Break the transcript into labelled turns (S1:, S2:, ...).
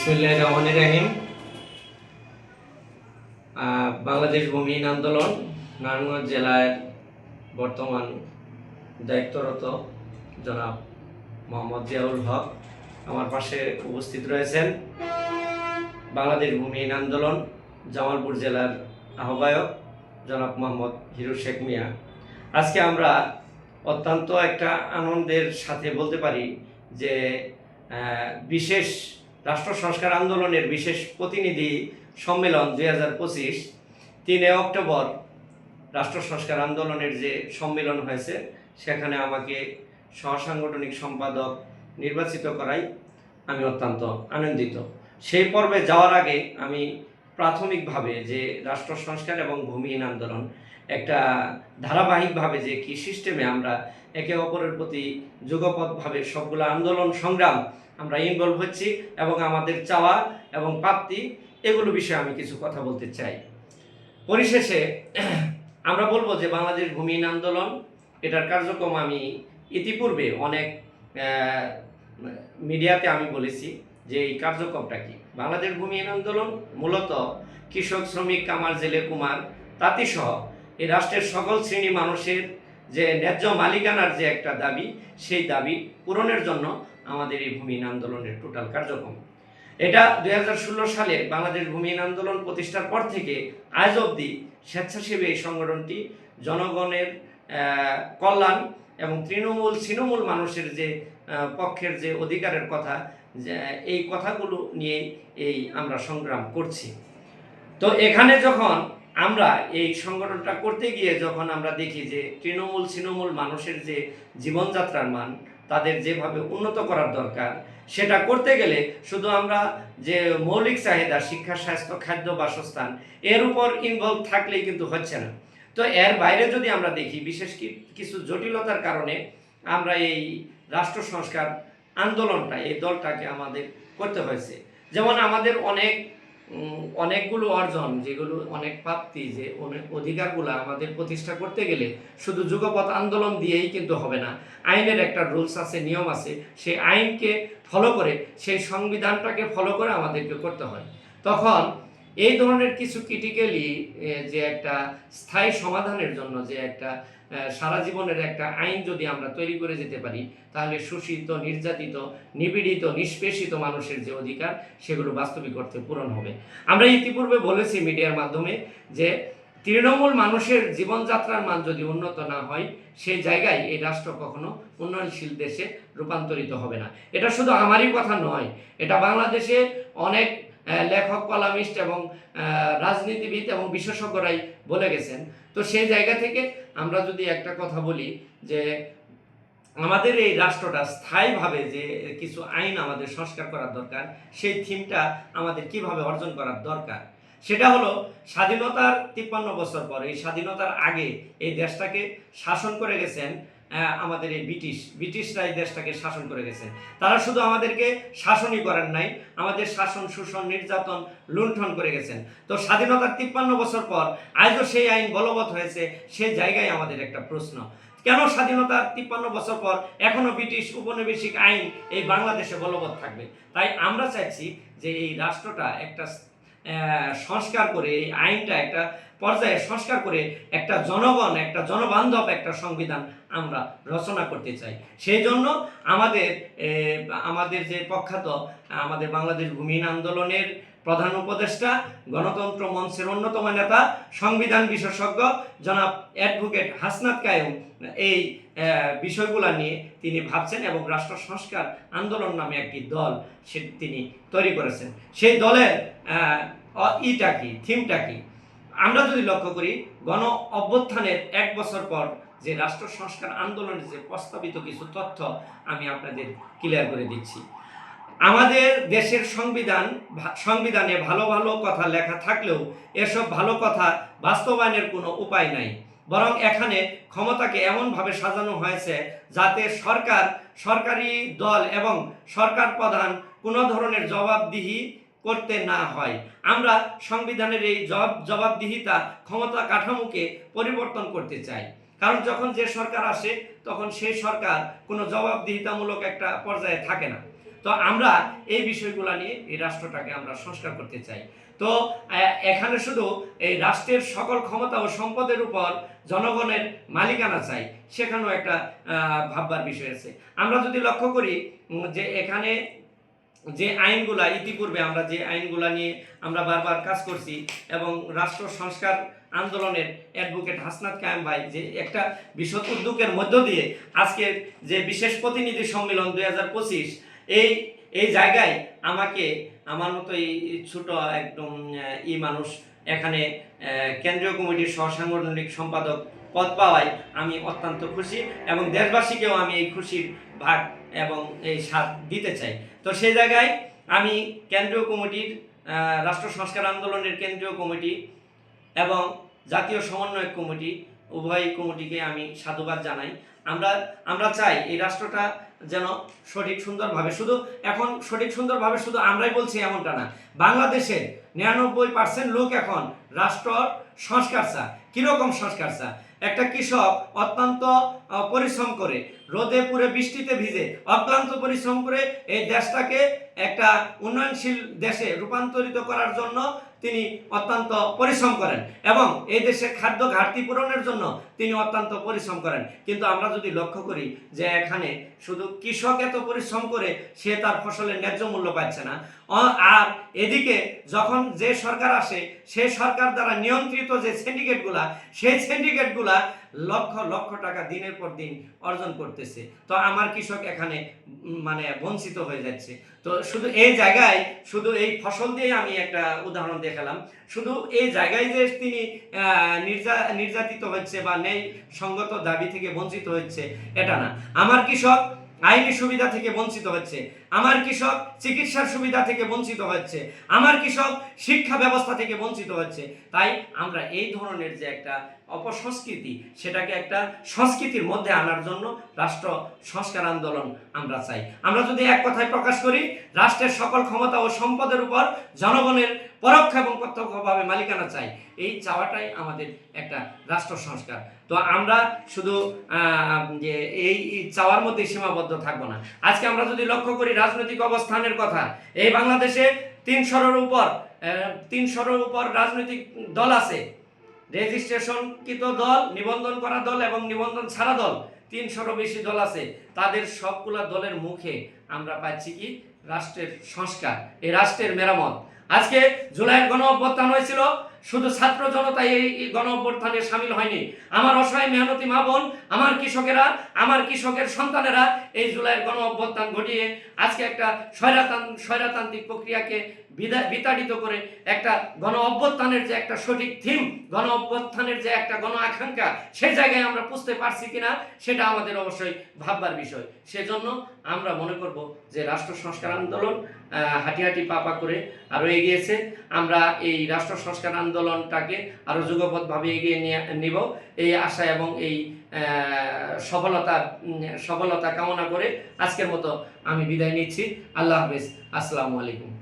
S1: রহমানির রহিম। বাংলাদেশ ভূমিহীন আন্দোলন, নারায়ণগঞ্জ জেলায় বর্তমান দায়িত্বরত জনাব মোহাম্মদ জিয়াউল হক আমার পাশে উপস্থিত রয়েছেন। বাংলাদেশ ভূমিহীন আন্দোলন, জামালপুর জেলার আহ্বায়ক জনাব মোহাম্মদ হিরু শেখ মিয়া। আজকে আমরা অত্যন্ত একটা আনন্দের সাথে বলতে পারি যে বিশেষ রাষ্ট্র সংস্কার আন্দোলনের বিশেষ প্রতিনিধি সম্মেলন দুই হাজার পঁচিশ, তিনে অক্টোবর রাষ্ট্র সংস্কার আন্দোলনের যে সম্মেলন হয়েছে, সেখানে আমাকে সহসাংগঠনিক সম্পাদক নির্বাচিত করাই আমি অত্যন্ত আনন্দিত। সেই পর্বে যাওয়ার আগে আমি প্রাথমিকভাবে যে রাষ্ট্র সংস্কার এবং ভূমিহীন আন্দোলন একটা ধারাবাহিকভাবে যে কি সিস্টেমে আমরা একে অপরের প্রতি যুগপথভাবে সবগুলো আন্দোলন সংগ্রাম আমরা ইনভলভ হচ্ছি এবং আমাদের চাওয়া এবং প্রাপ্তি এগুলো বিষয়ে আমি কিছু কথা বলতে চাই। পরিশেষে আমরা বলব যে বাংলাদেশ ভূমিহীন আন্দোলন, এটার কার্যক্রম আমি ইতিপূর্বে অনেক মিডিয়াতে আমি বলেছি যে এই কার্যক্রমটা কি। বাংলাদেশ ভূমিহীন আন্দোলন মূলত কৃষক, শ্রমিক, কামার, জেলে, কুমার তাঁতিসহ এই রাষ্ট্রের সকল শ্রেণি মানুষের যে ন্যায্য মালিকানার যে একটা দাবি, সেই দাবি পূরণের জন্য আমাদের এই ভূমিহীন আন্দোলনের টোটাল কার্যক্রম। এটা দুই হাজার ষোলো সালে বাংলাদেশ ভূমিহীন আন্দোলন প্রতিষ্ঠার পর থেকে আজ অবধি স্বেচ্ছাসেবী এই সংগঠনটি জনগণের কল্যাণ এবং তৃণমূল তৃণমূল মানুষের যে পক্ষের যে অধিকারের কথা এই কথাগুলো নিয়ে এই আমরা সংগ্রাম করছি। তো এখানে যখন আমরা এই সংগঠনটা করতে গিয়ে যখন আমরা দেখি যে তৃণমূল তৃণমূল মানুষের যে জীবনযাত্রার মান তাদের যেভাবে উন্নত করার দরকার, সেটা করতে গেলে শুধু আমরা যে মৌলিক চাহিদা, শিক্ষা, স্বাস্থ্য, খাদ্য, বাসস্থান, এর উপর ইনভলভ থাকলেই কিন্তু হচ্ছে না। তো এর বাইরে যদি আমরা দেখি, বিশেষ কিছু জটিলতার কারণে আমরা এই রাষ্ট্র সংস্কার আন্দোলনটা, এই দলটাকে আমাদের করতে হয়েছে। যেমন আমাদের অনেক অনেকগুলো অর্জন, যেগুলো অনেক প্রাপ্তি, যে অনেক অধিকারগুলো আমাদের প্রতিষ্ঠা করতে গেলে শুধু যুগপথ আন্দোলন দিয়েই কিন্তু হবে না। আইনের একটা রুলস আছে, নিয়ম আছে, সেই আইনকে ফলো করে, সেই সংবিধানটাকে ফলো করে আমাদেরকে করতে হয়। তখন এই ধরনের কিছু ক্রিটিক্যালি যে একটা স্থায়ী সমাধানের জন্য যে একটা সারা জীবনের একটা আইন যদি আমরা তৈরি করে যেতে পারি, তাহলে শোষিত, নির্যাতিত, নিপীড়িত, নিষ্পেষিত মানুষের যে অধিকার, সেগুলো বাস্তবিক অর্থে পূরণ হবে। আমরা ইতিপূর্বে বলেছি মিডিয়ার মাধ্যমে যে তৃণমূল মানুষের জীবনযাত্রার মান যদি উন্নত না হয়, সেই জায়গায় এই রাষ্ট্র কখনো উন্নয়নশীল দেশে রূপান্তরিত হবে না। এটা শুধু আমারই কথা নয়, এটা বাংলাদেশে অনেক লেখক, কলামিস্ট এবং রাজনীতিবিদ এবং বিশেষজ্ঞরাই বলে গেছেন। তো সেই জায়গা থেকে আমরা যদি একটা কথা বলি যে আমাদের এই রাষ্ট্রটা স্থায়ীভাবে যে কিছু আইন আমাদের সংস্কার করার দরকার, সেই থিমটা আমাদের কীভাবে অর্জন করার দরকার, সেটা হলো স্বাধীনতার তিপ্পান্ন বছর পর, এই স্বাধীনতার আগে এই দেশটাকে শাসন করে গেছেন আমাদের এই ব্রিটিশ ব্রিটিশরা এই দেশটাকে শাসন করে গেছেন তারা শুধু আমাদেরকে শাসনই করেন নাই, আমাদের শাসন, শোষণ, নির্যাতন লুণ্ঠন করে গেছেন। তো স্বাধীনতার তিপ্পান্ন বছর পর আজও সেই আইন বলবৎ হয়েছে সেই জায়গায় আমাদের একটা প্রশ্ন। কেন স্বাধীনতার তিপ্পান্ন বছর পর এখনও ব্রিটিশ উপনিবেশিক আইন এই বাংলাদেশে বলবৎ থাকবে? তাই আমরা চাইছি যে এই রাষ্ট্রটা একটা সংস্কার করে, এই আইনটা একটা পর্যায়ে সংস্কার করে একটা জনগণ, একটা জনবান্ধব একটা সংবিধান আমরা রচনা করতে চাই। সেই জন্য আমাদের আমাদের যে প্রখ্যাত, আমাদের বাংলাদেশ ভূমিহীন আন্দোলনের প্রধান উপদেষ্টা, গণতন্ত্র মঞ্চের অন্যতম নেতা, সংবিধান বিশেষজ্ঞ জনাব অ্যাডভোকেট হাসনাত কায়ুম, এই বিষয়গুলা নিয়ে তিনি ভাবছেন এবং রাষ্ট্র সংস্কার আন্দোলন নামে একটি দল সে, তিনি তৈরি করেছেন। সেই দলের ইটা কি, থিমটা কি? আমরা যদি লক্ষ্য করি, গণ অভ্যুত্থানের এক বছর পর যে রাষ্ট্র সংস্কার আন্দোলনের যে প্রস্তাবিত কিছু তথ্য আমি আপনাদের ক্লিয়ার করে দিচ্ছি। আমাদের দেশের সংবিধান সংবিধানে ভালো ভালো কথা লেখা থাকলেও এসব ভালো কথা বাস্তবায়নের কোনো উপায় নাই। বরং এখানে ক্ষমতাকে এমনভাবে সাজানো হয়েছে যাতে সরকার, সরকারি দল এবং সরকার প্রধান কোনো ধরনের জবাবদিহি করতে না হয়। আমরা সংবিধানের এই জবাব জবাবদিহিতা, ক্ষমতা কাঠামোকে পরিবর্তন করতে চাই। কারণ যখন যে সরকার আসে, তখন সেই সরকার কোনো জবাবদিহিতামূলক একটা পর্যায়ে থাকে না। তো আমরা এই বিষয়গুলো নিয়ে এই রাষ্ট্রটাকে আমরা সংস্কার করতে চাই। তো এখানে শুধু এই রাষ্ট্রের সকল ক্ষমতা ও সম্পদের উপর জনগণের মালিকানা চাই, সেখানেও একটা ভাববার বিষয় আছে। আমরা যদি লক্ষ্য করি যে এখানে যে আইনগুলা ইতিপূর্বে আমরা যে আইনগুলা নিয়ে আমরা বারবার কাজ করছি এবং রাষ্ট্র সংস্কার আন্দোলনের অ্যাডভোকেট হাসনাত কায়েম ভাই যে একটা বিশদ উদ্যোগের মধ্য দিয়ে আজকের যে বিশেষ প্রতিনিধি সম্মেলন দু হাজার পঁচিশ, এই এই জায়গায় আমাকে, আমার মতো এই ছোট একদম ই মানুষ এখানে কেন্দ্রীয় কমিটির সহসাংগঠনিক সম্পাদক পদ পাওয়ায় আমি অত্যন্ত খুশি এবং দেশবাসীকেও আমি এই খুশির ভাগ এবং এই স্বাদ দিতে চাই। তো সেই জায়গায় আমি কেন্দ্রীয় কমিটির রাষ্ট্র সংস্কার আন্দোলনের কেন্দ্রীয় কমিটি এবং জাতীয় সমন্বয়ক কমিটি, উভয় কমিটিকে আমি সাধুবাদ জানাই। আমরা আমরা চাই এই রাষ্ট্রটা যেন সঠিক সুন্দরভাবে, শুধু এখন সঠিক সুন্দরভাবে শুধু আমরাই বলছি এমনটা না। বাংলাদেশের নিরানব্বই পার্সেন্ট লোক এখন রাষ্ট্র সংস্কার চা কীরকম সংস্কার চা একটা কৃষক অত্যন্ত পরিশ্রম করে। রোদে পুরে বৃষ্টিতে ভিজে অক্লান্ত পরিশ্রম করে এই দেশটাকে একটা উন্নয়নশীল দেশে রূপান্তরিত করার জন্য তিনি অত্যন্ত পরিশ্রম করেন এবং এই দেশে খাদ্য ঘাটতি পূরণের জন্য তিনি অত্যন্ত পরিশ্রম করেন। কিন্তু আমরা যদি লক্ষ্য করি যে এখানে শুধু কৃষক এত পরিশ্রম করে সে তার ফসলের ন্যায্য মূল্য পাচ্ছে না। আর এদিকে যখন যে সরকার আসে, সে সরকার দ্বারা নিয়ন্ত্রিত যে সিন্ডিকেটগুলা সেই সিন্ডিকেটগুলা লক্ষ লক্ষ টাকা দিনের পর দিন অর্জন করতেছে। তো আমার কৃষক এখানে মানে বঞ্চিত হয়ে যাচ্ছে। তো শুধু এই জায়গায়, শুধু এই ফসল দিয়ে আমি একটা উদাহরণ দেখালাম। শুধু এই জায়গায় যে তিনি নির্যা নির্যাতিত হচ্ছে বা নেই সঙ্গত দাবি থেকে বঞ্চিত হচ্ছে, এটা না। আমার কৃষক আইনি সুবিধা থেকে বঞ্চিত হচ্ছে। আমার কৃষক চিকিৎসার সুবিধা থেকে বঞ্চিত হচ্ছে। আমার কৃষক শিক্ষা ব্যবস্থা থেকে বঞ্চিত হচ্ছে। তাই আমরা এই ধরনের যে একটা অপসংস্কৃতি, সেটাকে একটা সংস্কৃতির মধ্যে আনার জন্য রাষ্ট্র সংস্কার আন্দোলন আমরা চাই। আমরা যদি এক কথায় প্রকাশ করি, রাষ্ট্রের সকল ক্ষমতা ও সম্পদের উপর জনগণের পরোক্ষ এবং প্রত্যক্ষভাবে মালিকানা চাই। এই চাওয়াটাই আমাদের একটা রাষ্ট্র সংস্কার। তো আমরা শুধু যে এই চাওয়ার মধ্যে সীমাবদ্ধ থাকব না। আজকে আমরা যদি লক্ষ্য করি রাজনৈতিক অবস্থানের কথা, এই বাংলাদেশে তিনশোর উপর তিনশোর উপর রাজনৈতিক দল আছে। রেজিস্ট্রেশনকৃত দল, নিবন্ধন করা দল এবং নিবন্ধন ছাড়া দল, তিনশোরও বেশি দল আছে। তাদের সবগুলা দলের মুখে আমরা পাচ্ছি কি? রাষ্ট্রের সংস্কার। এই রাষ্ট্রের মেরামত। আজকে জুলাইয়ের গণ অভ্যুত্থান হয়েছিল, শুধু ছাত্র জনতা এই গণ অভ্যুত্থানে সামিল হয়নি। আমার অসহায় মেহনতি মা বোন, আমার কৃষকেরা, আমার কৃষকের সন্তানেরা এই জুলাইয়ের গণ অভ্যুত্থান ঘটিয়ে আজকে একটা স্বৈরাতান, স্বৈরাতান্ত্রিক প্রক্রিয়াকে বিতাড়িত করে একটা গণ অভ্যুত্থানের যে একটা সঠিক থিম গণ অভ্যুত্থানের যে একটা গণ আকাঙ্ক্ষা সেই জায়গায় আমরা বুঝতে পারছি কিনা, সেটা আমাদের অবশ্যই ভাববার বিষয়। সেজন্য আমরা মনে করব যে রাষ্ট্র সংস্কার আন্দোলন হাঁটি পাপা করে আরও এগিয়েছে। আমরা এই রাষ্ট্র সংস্কার আন্দোলনটাকে আরও যুগপথভাবে এগিয়ে নিয়ে নিব। এই আশা এবং এই সফলতা সফলতা কামনা করে আজকের মতো আমি বিদায় নিচ্ছি। আল্লাহ হাফিজ। আসসালামু আলাইকুম।